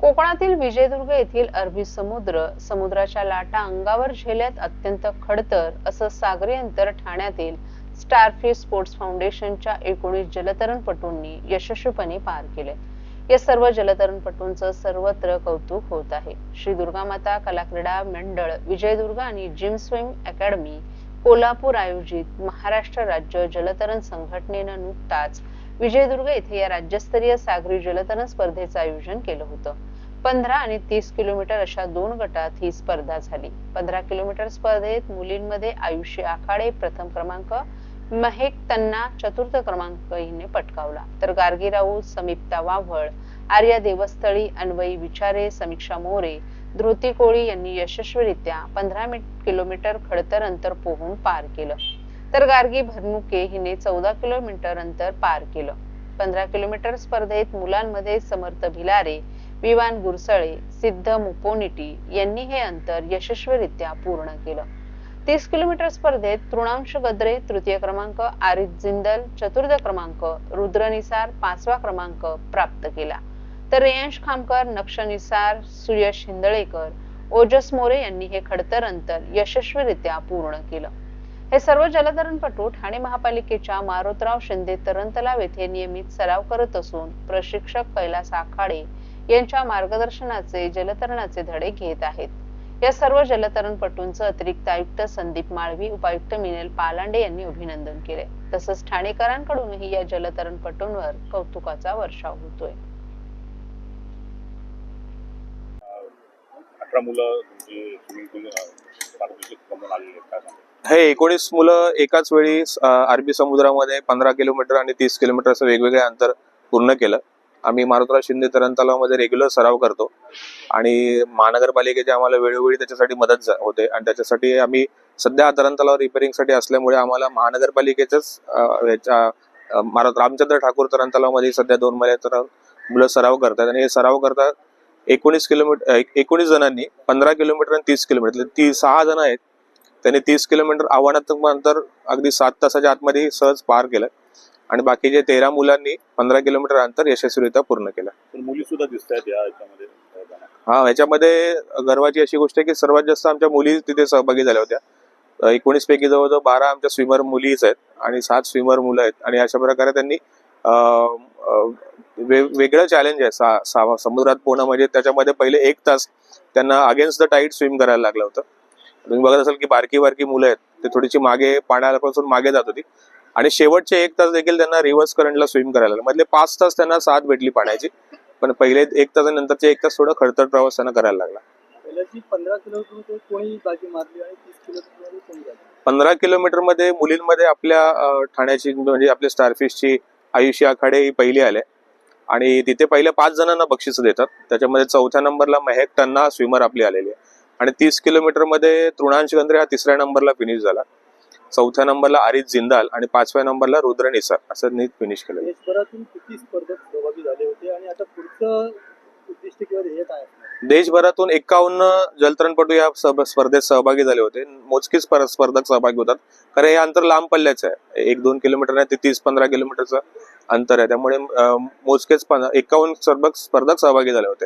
कोकणातील विजयदुर्ग येथील अरबी समुद्र समुद्राच्या लाटा अंगावर झेल्यात अत्यंत खडतर असं सागरी अंतर ठाण्यातील स्टारफिश स्पोर्ट्स फाउंडेशनच्या एकोणीस जलतरणपटूंनी यशस्वीपणे पार केले या सर्व जलतरणपटूंचं सर्वत्र कौतुक होत आहे. श्री दुर्गामाता कला क्रीडा मंडळ विजयदुर्ग आणि जिम स्विम अकॅडमी कोल्हापूर आयोजित महाराष्ट्र राज्य जलतरण संघटनेनं नुकताच विजयदुर्ग येथे या राज्यस्तरीय सागरी जलतरण स्पर्धेचं आयोजन केलं होतं. पंधरा आणि तीस किलोमीटर अशा दोन गटात ही स्पर्धा झाली. पंधरा किलोमीटर स्पर्धेत मुलींमध्ये आयुष्य आखाडे प्रथम क्रमांक महेक तन्ना चतुर्थ क्रमांक हिने पटकावला. तर गार्गी राऊत समीपता वाव्हळ आर्या देवस्थळी अन्वयी विचारे समीक्षा मोरे धृती कोळी यांनी यशस्वीरित्या पंधरा किलोमीटर खडतर अंतर पोहून पार केलं. तर गार्गी भरमुके हिने चौदा किलोमीटर अंतर पार केलं. पंधरा किलोमीटर स्पर्धेत मुलांमध्ये समर्थ भिलारे विवान गुरसळे सिद्ध मुपोनिटी यांनी हे अंतर यशस्वीरित्या पूर्ण केलं. तीस किलोमीटर स्पर्धेत तृणांश गद्रे तृतीय क्रमांक आरिफ जिंदल चतुर्थ क्रमांक रुद्र निसार पाचवा क्रमांक प्राप्त केला. तर रेयांश खामकर नक्षनिसार सुयश हिंदळेकर ओजस मोरे यांनी हे खडतर अंतर यशस्वीरित्या पूर्ण केलं. हे सर्व जलतरणपटू ठाणे महापालिकेच्या मारोतराव शिंदे तरणतलाव येथे नियमित सराव करत असून प्रशिक्षक कैलास आखाडे यांच्या मार्गदर्शनाचे जलतरणाचे धडे घेत आहेत. या सर्व जलतरणपटूंचं अतिरिक्त आयुक्त संदीप माळवी उपायुक्त मिनेल पालांडे यांनी अभिनंदन केले. तसंच ठाणेकरांकडूनही या जलतरणपटूंवर कौतुकाचा वर्षाव होतोय? हे एकोणीस मुलं एकाच वेळी अरबी समुद्रामध्ये पंधरा किलोमीटर आणि तीस किलोमीटर असं वेगवेगळे अंतर पूर्ण केलं. आम्ही मारुतराव शिंदे तरण तलावामध्ये रेग्युलर सराव करतो. आणि महानगरपालिकेची आम्हाला वेळोवेळी त्याच्यासाठी मदत होते. आणि त्याच्यासाठी आम्ही सध्या हा तरण तलाव रिपेरिंगसाठी असल्यामुळे आम्हाला महानगरपालिकेच्याच अ, मारुत रामचंद्र ठाकूर तरण तलावामध्ये सध्या दोन महिन्यात तर मुलं सराव करतात. आणि हे सराव करतात एकोणीस किलोमीटर एकोणीस जणांनी पंधरा किलोमीटर आणि तीस किलोमीटर. ती सहा जण आहेत. त्यांनी तीस किलोमीटर आव्हानात्मक अंतर अगदी सात तासाच्या आतमध्ये सहज पार केलं. आणि बाकीचे तेरा मुलांनी पंधरा किलोमीटर अंतर यशस्वीरित्या पूर्ण केलं. मुली सुद्धा दिसत आहेत या याच्यामध्ये. हा ह्याच्यामध्ये गर्वाची अशी गोष्ट आहे की सर्वात जास्त आमच्या मुली तिथे सहभागी झाल्या होत्या. एकोणीस पैकी जवळजवळ बारा आमच्या स्विमर मुलीच आहेत आणि सात स्विमर मुलं आहेत. आणि अशा प्रकारे त्यांनी वेगळं चॅलेंज आहे. सा- सा- समुद्रात पोहणं म्हणजे त्याच्यामध्ये पहिले एक तास त्यांना अगेन्स्ट द टाईट स्विम करायला लागलं होतं. तुम्ही बघत असाल की बारकी बारकी मुलं आहेत. ते थोडीशी मागे पाण्यापासून मागे जात होती. आणि शेवटचे एक तास देखील त्यांना रिव्हर्स करंटला स्विम करायला लागलं. मधले पाच तास त्यांना साथ भेटली पाण्याची पण पहिले एक तासानंतरचे एक तास थोडं खडतर प्रवास त्यांना करायला लागला. पंधरा किलोमीटरमध्ये मुलींमध्ये आपल्या ठाण्याची म्हणजे आपल्या स्टारफिशची आयुषी आखाडे ही पहिली आले. आणि तिथे पहिल्या पाच जणांना बक्षीस देतात. त्याच्यामध्ये चौथ्या नंबरला महक टन्ना स्विमर आपली आलेली आहे. आणि तीस किलोमीटरमध्ये तृणांश गंद्रे हा तिसऱ्या नंबरला फिनिश झाला. चौथ्या नंबरला आरिज जिंदाल आणि पाचव्या नंबरला रुद्र निसार. असं नीट फिनिश केलं. देशभरातून किती स्पर्धक सहभागी झाले होते आणि आता पुढचं उद्दिष्ट किंवा ध्येय काय असणार? देशभरातून एकावन्न जलतरणपटू या स्पर्धेत सहभागी झाले होते. मोजकीच स्पर- स्पर्धक सहभागी होतात. कारण हे अंतर लांब पल्ल्याचं आहे. एक दोन किलोमीटर आहे ते तीस पंधरा किलोमीटरचं. अंतर आहे. त्यामुळे मोजकेच एकावन्न स्पर्धक स्पर्धक सहभागी झाले होते.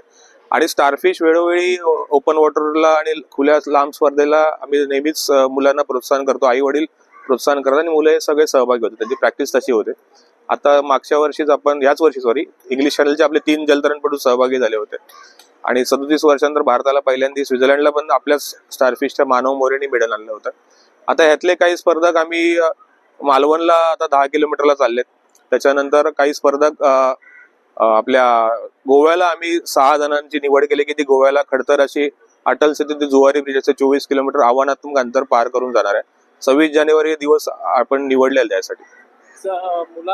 आणि स्टारफिश वेळोवेळी ओपन वॉटरला आणि खुल्या लांब स्पर्धेला आम्ही नेहमीच मुलांना प्रोत्साहन करतो. आई वडील प्रोत्साहन करतात आणि मुलं हे सगळे सहभागी होते त्यांची प्रॅक्टिस तशी होते. आता मागच्या वर्षीच आपण याच वर्षी सॉरी इंग्लिश चॅनलचे आपले तीन जलतरणपटू सहभागी झाले होते. आणि सदोतीस वर्षांनंतर भारताला पहिल्यांदा स्वित्झर्लंडला पण आपल्या स्टारफिशच्या मानव मोरेने मेडल आणलं होतं. आता ह्यातले काही स्पर्धक आम्ही मालवणला आता दहा किलोमीटरला चाललेत. त्याच्यानंतर काही स्पर्धक आपल्या गोव्याला आम्ही सहा जणांची निवड केली की ती गोव्याला खडतर अशी अटल सेतू ते जुवारी ब्रिजचे चोवीस किलोमीटर आव्हानात्मक अंतर पार करून जाणार आहे. सव्वीस जानेवारी हे दिवस आपण निवडलेला त्यासाठी. मुलांना